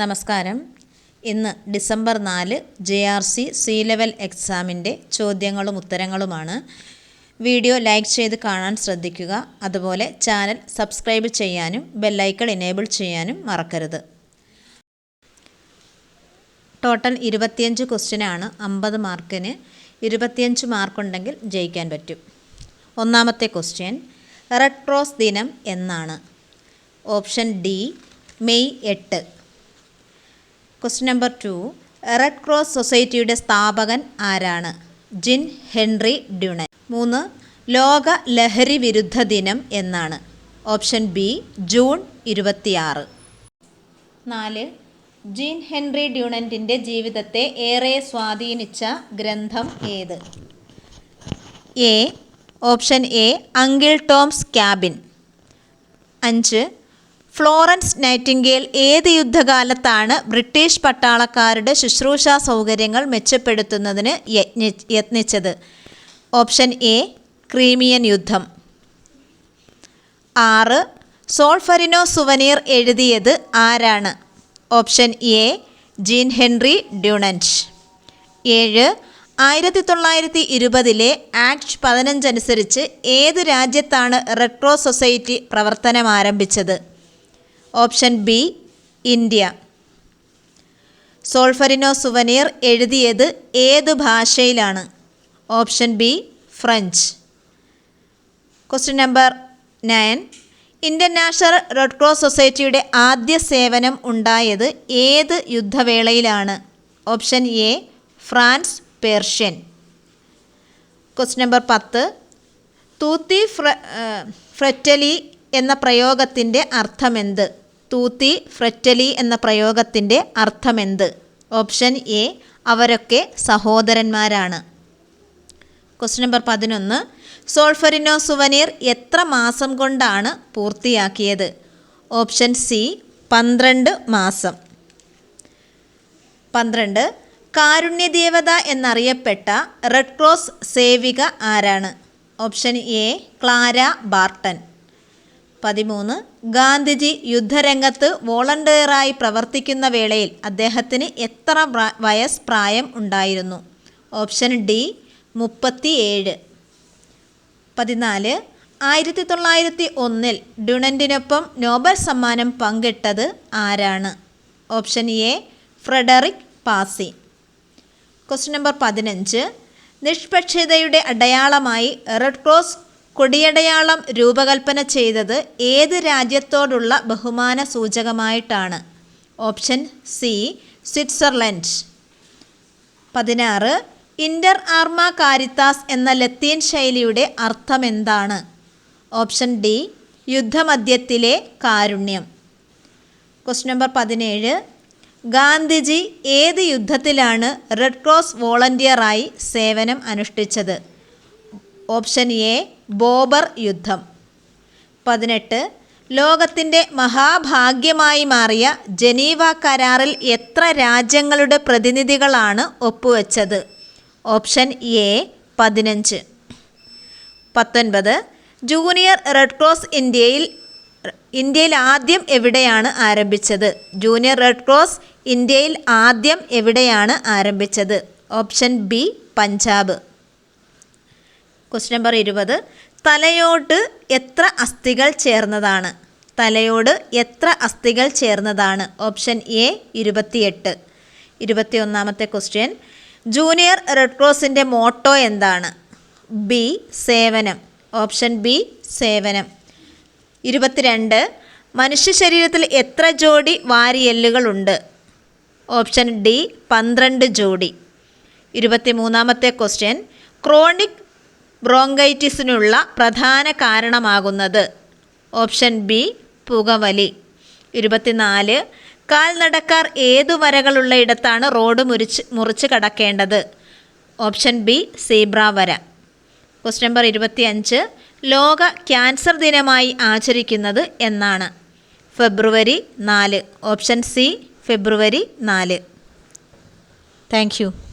നമസ്കാരം. ഇന്ന് ഡിസംബർ നാല് J R C C level എക്സാമിന്റെ ചോദ്യങ്ങളും ഉത്തരങ്ങളുമാണ്. വീഡിയോ ലൈക്ക് ചെയ്ത് കാണാൻ ശ്രദ്ധിക്കുക. അതുപോലെ ചാനൽ സബ്സ്ക്രൈബ് ചെയ്യാനും ബെല്ലൈക്കൺ എനേബിൾ ചെയ്യാനും മറക്കരുത്. ടോട്ടൽ ഇരുപത്തിയഞ്ച് ക്വസ്റ്റ്യനാണ് അമ്പത് മാർക്കിന് ഇരുപത്തിയഞ്ച് മാർക്കുണ്ടെങ്കിൽ ജയിക്കാൻ പറ്റും. ഒന്നാമത്തെ ക്വസ്റ്റ്യൻ റെഡ് ക്രോസ് ദിനം എന്നാണ്. ഓപ്ഷൻ ഡി മെയ് എട്ട്. Question number two red cross സൊസൈറ്റിയുടെ സ്ഥാപകൻ ആരാണ്? ജിൻ ഹെൻറി ഡ്യുണൻ മൂന്ന്. ലോക ലഹരി വിരുദ്ധ ദിനം എന്നാണ്. ഓപ്ഷൻ ബി ജൂൺ ഇരുപത്തിയാറ്. നാല്. ജീൻ ഹെൻറി ഡ്യൂണന്റിന്റെ ജീവിതത്തെ ഏറെ സ്വാധീനിച്ച ഗ്രന്ഥം ഏത്? A option A Uncle Tom's Cabin അഞ്ച്. ഫ്ലോറൻസ് നൈറ്റിംഗേൽ ഏത് യുദ്ധകാലത്താണ് ബ്രിട്ടീഷ് പട്ടാളക്കാരുടെ ശുശ്രൂഷാ സൗകര്യങ്ങൾ മെച്ചപ്പെടുത്തുന്നതിന് യത്നി യത്നിച്ചത്? ഓപ്ഷൻ എ ക്രീമിയൻ യുദ്ധം. ആറ് സോൾഫറിനോ സുവനീർ എഴുതിയത് ആരാണ്? Option A Jean Henri Dunant ഏഴ് ആയിരത്തി തൊള്ളായിരത്തി ഇരുപതിലെ ആക്ട് പതിനഞ്ചനുസരിച്ച് ഏത് രാജ്യത്താണ് റെഡ് ക്രോസ് സൊസൈറ്റി പ്രവർത്തനം ആരംഭിച്ചത് option B India. Solferino souvenir എഴുതിയത് ഏത് ഭാഷയിലാണ്? Option B French. Question number nine. Indian national red cross സൊസൈറ്റിയുടെ ആദ്യ സേവനം ഉണ്ടായത് ഏത് യുദ്ധവേളയിലാണ്? Option A France Persian. Question number പത്ത്. തൂത്തി ഫ്ര ഫ്രെറ്റലി എന്ന പ്രയോഗത്തിന്റെ അർത്ഥമെന്ത്? തൂത്തി ഫ്രെറ്റലി എന്ന പ്രയോഗത്തിന്റെ അർത്ഥമെന്ത്? ഓപ്ഷൻ എ അവരൊക്കെ സഹോദരന്മാരാണ്. ക്വസ്റ്റ്യൻ നമ്പർ പതിനൊന്ന്. സോൾഫറിനോ സുവനീർ എത്ര മാസം കൊണ്ടാണ് പൂർത്തിയാക്കിയത്? ഓപ്ഷൻ സി പന്ത്രണ്ട് മാസം. പന്ത്രണ്ട്. കാരുണ്യദേവത എന്നറിയപ്പെട്ട റെഡ് ക്രോസ് സേവിക ആരാണ്? Option A Clara Barton. പതിമൂന്ന് ഗാന്ധിജി യുദ്ധരംഗത്ത് വോളണ്ടിയറായി പ്രവർത്തിക്കുന്ന വേളയിൽ അദ്ദേഹത്തിന് എത്ര വയസ്സ് പ്രായം ഉണ്ടായിരുന്നു? ഓപ്ഷൻ ഡി മുപ്പത്തി ഏഴ് പതിനാല് ആയിരത്തി തൊള്ളായിരത്തി ഒന്നിൽ ഡുണന്റിനൊപ്പം നോബൽ സമ്മാനം പങ്കിട്ടത് ആരാണ്? Option A Frederic Passy. Question number പതിനഞ്ച് നിഷ്പക്ഷതയുടെ അടയാളമായി റെഡ് ക്രോസ് കൊടിയടയാളം രൂപകൽപ്പന ചെയ്തത് ഏത് രാജ്യത്തോടുള്ള ബഹുമാന സൂചകമായിട്ടാണ്? Option C Switzerland. പതിനാറ് ഇന്റർ ആർമ കാരിത്താസ് എന്ന ലത്തീൻ ശൈലിയുടെ അർത്ഥം എന്താണ് ഓപ്ഷൻ ഡി യുദ്ധമധ്യത്തിലെ കാരുണ്യം. ക്വസ്റ്റ്യൻ നമ്പർ പതിനേഴ് ഗാന്ധിജി ഏത് യുദ്ധത്തിലാണ് റെഡ് ക്രോസ് വോളണ്ടിയറായി സേവനം അനുഷ്ഠിച്ചത്? ഓപ്ഷൻ എ ബോബർ യുദ്ധം. പതിനെട്ട് ലോകത്തിന്റെ മഹാഭാഗ്യമായി മാറിയ ജനീവ കരാറിൽ എത്ര രാജ്യങ്ങളുടെ പ്രതിനിധികളാണ് ഒപ്പുവെച്ചത്? ഓപ്ഷൻ എ പതിനഞ്ച്. പത്തൊൻപത് ജൂനിയർ റെഡ് ക്രോസ് ഇന്ത്യയിൽ ഇന്ത്യയിൽ ആദ്യം എവിടെയാണ് ആരംഭിച്ചത്? ജൂനിയർ റെഡ് ക്രോസ് ഇന്ത്യയിൽ ആദ്യം എവിടെയാണ് ആരംഭിച്ചത്? Option B Punjab. Question number ഇരുപത്. തലയോട് എത്ര അസ്ഥികൾ ചേർന്നതാണ്? തലയോട് എത്ര അസ്ഥികൾ ചേർന്നതാണ്? ഓപ്ഷൻ എ ഇരുപത്തിയെട്ട്. ഇരുപത്തി ഒന്നാമത്തെ ക്വസ്റ്റ്യൻ ജൂനിയർ റെഡ് ക്രോസിന്റെ മോട്ടോ എന്താണ്? ബി സേവനം. ഓപ്ഷൻ ബി സേവനം. ഇരുപത്തിരണ്ട്. മനുഷ്യ ശരീരത്തിൽ എത്ര ജോഡി വാരിയെല്ലുകളുണ്ട്? ഓപ്ഷൻ ഡി പന്ത്രണ്ട് ജോഡി. ഇരുപത്തി മൂന്നാമത്തെ ക്വസ്റ്റ്യൻ ക്രോണിക് ബ്രോങ്കൈറ്റിസിനുള്ള പ്രധാന കാരണമാകുന്നത്. ഓപ്ഷൻ ബി പുകവലി. ഇരുപത്തിനാല് കാൽനടക്കാർ ഏതു വരകളുള്ള ഇടത്താണ് റോഡ് മുറിച്ച് മുറിച്ച് കടക്കേണ്ടത്? ഓപ്ഷൻ ബി സീബ്ര വര. ക്വസ്റ്റ്യൻ നമ്പർ ഇരുപത്തിയഞ്ച് ലോക ക്യാൻസർ ദിനമായി ആചരിക്കുന്നത് എന്നാണ്. ഫെബ്രുവരി നാല്. ഓപ്ഷൻ സി ഫെബ്രുവരി നാല്. താങ്ക്